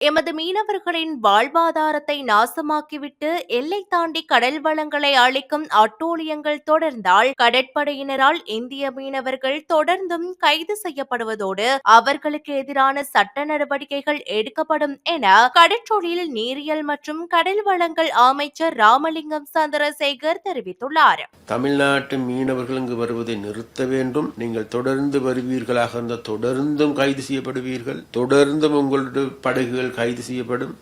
எமது மீனவர்களின் வாழ்வாதாரத்தை நாசமாக்கிவிட்டு எல்லை தாண்டி கடல் வளங்களை அளிக்கும் அட்டூழியங்கள் தொடர்ந்தால் கடற்படையினரால் இந்திய மீனவர்கள் தொடர்ந்தும் கைது செய்யப்படுவதோடு அவர்களுக்கு எதிரான சட்ட நடவடிக்கைகள் எடுக்கப்படும் என கடற்றொழில் நீரியல் மற்றும் கடல் வளங்கள் அமைச்சர் ராமலிங்கம் சந்திரசேகர் தெரிவித்துள்ளார். தமிழ்நாட்டு மீனவர்கள் இங்கு வருவதை நிறுத்த வேண்டும். நீங்கள் தொடர்ந்து வருவீர்களாக இருந்தால் தொடர்ந்தும் கைது செய்யப்படுவீர்கள். தொடர்ந்தும் உங்களுடைய படகுகள் கைது செய்யப்படும்.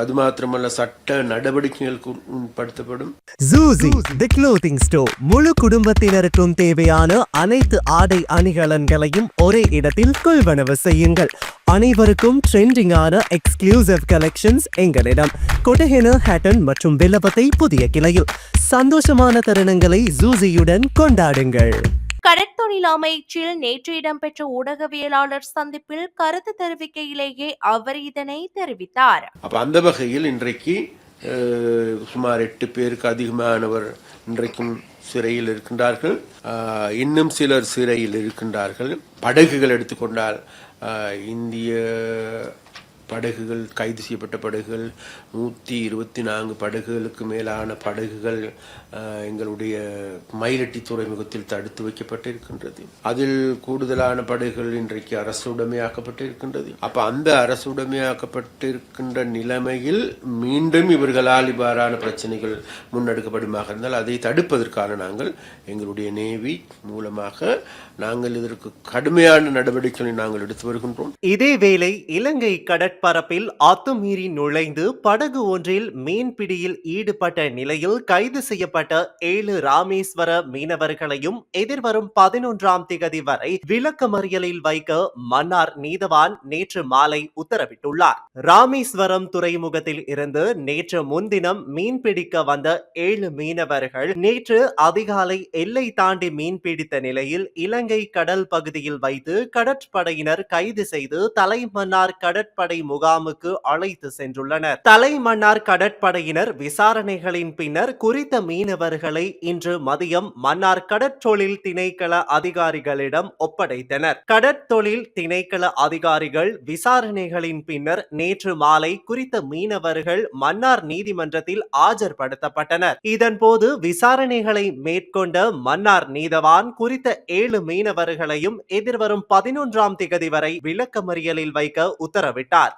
அது மாத்திரமல்ல சட்ட நடவடிக்கைகளுக்கு உட்படுத்தப்படும் ஜூசி தி க்ளோத்திங் ஸ்டோர் முழு குடும்பத்தினருக்கும் தேவையான அனைத்து ஆடை அணிகலன்களையும் ஒரே இடத்தில் கொள்வனவு செய்யுங்கள். அனைவருக்கும் ட்ரெண்டிங்கான எக்ஸ்க்ளூசிவ் கலெக்ஷன்ஸ் எங்களிடம். கொட்டஹென ஹேட்டன் மற்றும் வில்லபத்தை புதிய கிளையில். சந்தோஷமான தருணங்களை ஜூசியுடன் கொண்டாடுங்கள். மாநில அமைச்சில் நேற்று இடம்பெற்ற ஊடகவியலாளர் சந்திப்பில் கருத்து தெரிவிக்கையிலேயே அவர் இதனை தெரிவித்தார். அப்ப அந்த வகையில் இன்றைக்கு சுமார் எட்டு பேருக்கு அதிகமானவர் இன்றைக்கும் சிறையில் இருக்கின்றார்கள். இன்னும் சிலர் சிறையில் இருக்கின்றார்கள். படகுகள் எடுத்துக்கொண்டால் இந்திய படகுகள் கைது செய்யப்பட்ட படகுகள் நூற்றி இருபத்தி நான்கு படகுகளுக்கு மேலான படகுகள் எங்களுடைய மயிலட்டி துறைமுகத்தில் தடுத்து வைக்கப்பட்டிருக்கின்றது. அதில் கூடுதலான படகுகள் இன்றைக்கு அரசு உடைமையாக்கப்பட்டிருக்கின்றது. அப்போ அந்த அரசு உடைமையாக்கப்பட்டிருக்கின்ற நிலைமையில் மீண்டும் இவர்களால் இவ்வாறான பிரச்சனைகள் முன்னெடுக்கப்படுமாக இருந்தால் அதை தடுப்பதற்கான நாங்கள் எங்களுடைய நேவி மூலமாக நாங்கள் இதற்கு கடுமையான நடவடிக்கைகளை நாங்கள் எடுத்து வருகின்றோம். இதேவேளை இலங்கை கடற் கடற்பரப்பில் அத்துமீறி நுழைந்து படகு ஒன்றில் மீன்பிடியில் ஈடுபட்ட நிலையில் கைது செய்யப்பட்ட ஏழு ராமேஸ்வர மீனவர்களையும் எதிர்வரும் பதினொன்றாம் திகதி வரை விளக்கமறியலில் வைக்க மன்னார் நீதவான் நேற்று மாலை உத்தரவிட்டுள்ளார். ராமேஸ்வரம் துறைமுகத்தில் இருந்து நேற்று முன்தினம் மீன்பிடிக்க வந்த ஏழு மீனவர்கள் நேற்று அதிகாலை எல்லை தாண்டி மீன்பிடித்த நிலையில் இலங்கை கடல் பகுதியில் வைத்து கடற்படையினர் கைது செய்து தலைமன்னார் கடற்படை முகாமுக்கு அழைத்து சென்றுள்ளனர். தலைமன்னார் கடற்படையினர் விசாரணைகளின் பின்னர் குறித்த மீனவர்களை இன்று மதியம் மன்னார் கடற்றொழில் திணைக்கள அதிகாரிகளிடம் ஒப்படைத்தனர். கடற்தொழில் திணைக்கள அதிகாரிகள் விசாரணைகளின் பின்னர் நேற்று மாலை குறித்த மீனவர்கள் மன்னார் நீதிமன்றத்தில் ஆஜர்படுத்தப்பட்டனர். இதன்போது விசாரணைகளை மேற்கொண்ட மன்னார் நீதவான் குறித்த ஏழு மீனவர்களையும் எதிர்வரும் பதினொன்றாம் திகதி வரை விளக்கமறியலில் வைக்க உத்தரவிட்டார்.